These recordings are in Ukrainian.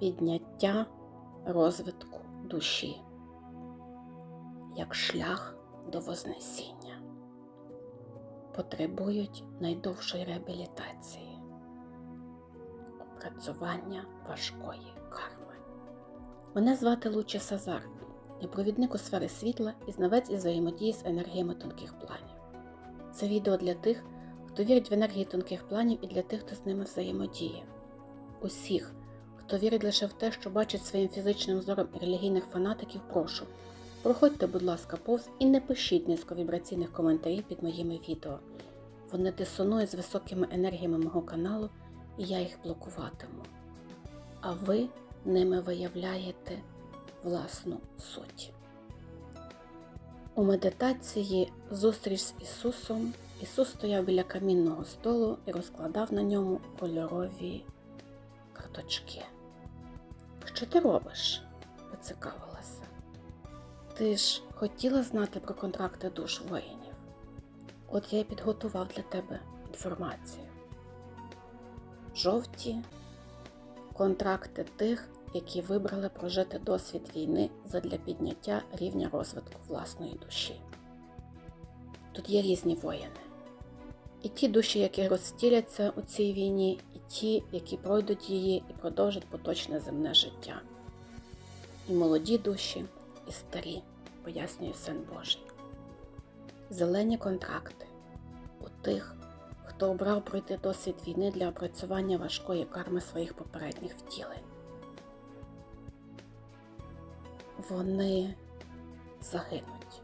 підняття розвитку душі як шлях до Вознесіння. Потребують найдовшої реабілітації, опрацювання важкої карми. Мене звати Луча Сазар, я провідник у сфери світла і знавець із взаємодії з енергіями тонких планів. Це відео для тих, хто вірить в енергії тонких планів і для тих, хто з ними взаємодіє. Усіх, хто вірить лише в те, що бачить своїм фізичним зором релігійних фанатиків, прошу. Проходьте, будь ласка, повз і не пишіть низьковібраційних коментарів під моїми відео. Вони дисонують з високими енергіями мого каналу, і я їх блокуватиму. А ви ними виявляєте власну суть. У медитації Зустріч з Ісусом Ісус стояв біля камінного столу і розкладав на ньому кольорові карточки. Що ти робиш? поцікавилася. Ти ж хотіла знати про контракти душ воїнів. От я й підготував для тебе інформацію. Жовті контракти тих, які вибрали прожити досвід війни задля підняття рівня розвитку власної душі. Тут є різні воїни. І ті душі, які розстіляться у цій війні, і ті, які пройдуть її і продовжать поточне земне життя. І молоді душі, і старі, пояснює Син Божий. Зелені контракти у тих, хто обрав пройти досвід війни для опрацювання важкої карми своїх попередніх втілень. Вони загинуть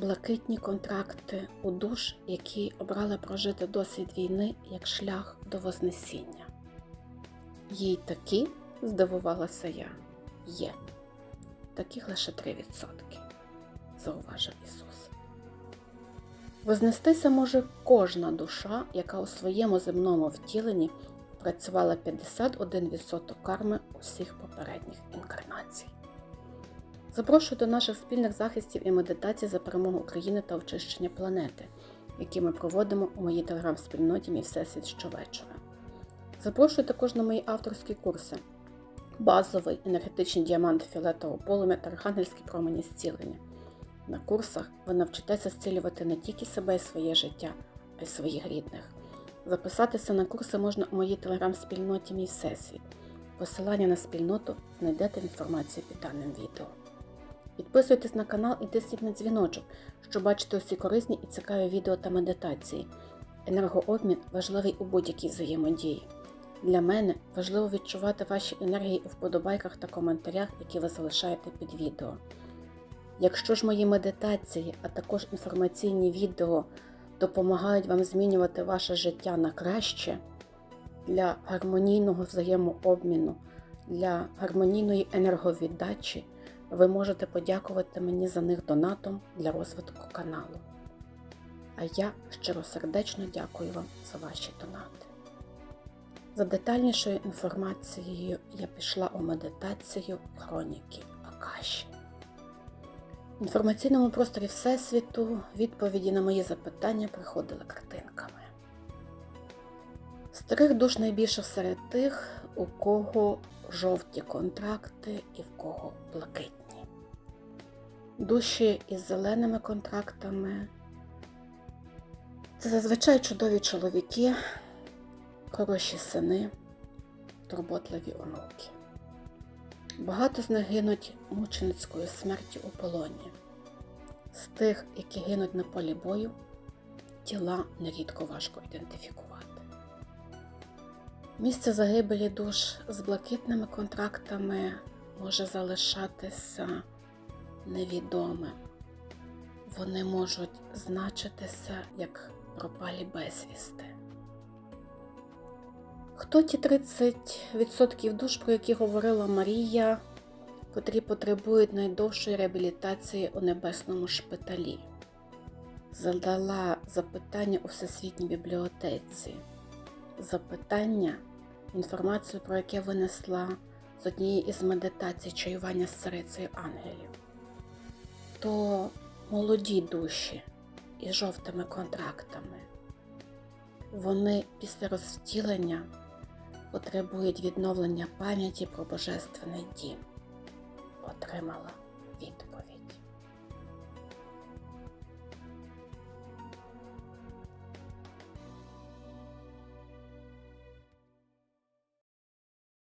Блакитні контракти у душ, які обрали прожити досвід війни як шлях до Вознесіння. Їй такі, здивувалася я, є. Таких лише 3%, зауважив Ісус. Вознестися може кожна душа, яка у своєму земному втіленні працювала 51% карми усіх попередніх інкарнацій. Запрошую до наших спільних захистів і медитацій за перемогу України та очищення планети, які ми проводимо у моїй телеграм-спільноті Мій Всесвіт щовечора. Запрошую також на мої авторські курси: базовий енергетичний діамант фіолетового полум'я та архангельські промені зцілення. На курсах ви навчитеся зцілювати не тільки себе і своє життя, а й своїх рідних. Записатися на курси можна у моїй телеграм-спільноті Мій Всесвіт. Посилання на спільноту знайдете в інформації під даним відео. Підписуйтесь на канал і тисніть на дзвіночок, щоб бачити усі корисні і цікаві відео та медитації. Енергообмін важливий у будь-якій взаємодії. Для мене важливо відчувати ваші енергії у вподобайках та коментарях, які ви залишаєте під відео. Якщо ж мої медитації, а також інформаційні відео допомагають вам змінювати ваше життя на краще для гармонійного взаємообміну, для гармонійної енерговіддачі, ви можете подякувати мені за них донатом для розвитку каналу. А я щиросердечно дякую вам за ваші донати. За детальнішою інформацією я пішла у медитацію хроніки Акаші. В інформаційному просторі Всесвіту відповіді на мої запитання приходили картинками. Старих душ найбільше серед тих, у кого жовті контракти і в кого блакитні. Душі із зеленими контрактами це зазвичай чудові чоловіки, хороші сини, турботливі онуки. Багато з них гинуть мученицькою смертю у полоні. З тих, які гинуть на полі бою, тіла нерідко важко ідентифікувати. Місце загибелі душ з блакитними контрактами може залишатися невідомим. Вони можуть значитися як пропалі безвісти. Хто ті 30% душ, про які говорила Марія, котрі потребують найдовшої реабілітації у небесному шпиталі? Задала запитання у Всесвітній бібліотеці. Запитання, інформацію, про яке винесла з однієї із медитацій чаювання з царицею ангелів. То молоді душі із жовтими контрактами. Вони після розтілення потребують відновлення пам'яті про божественний дім. Отримала відповідь.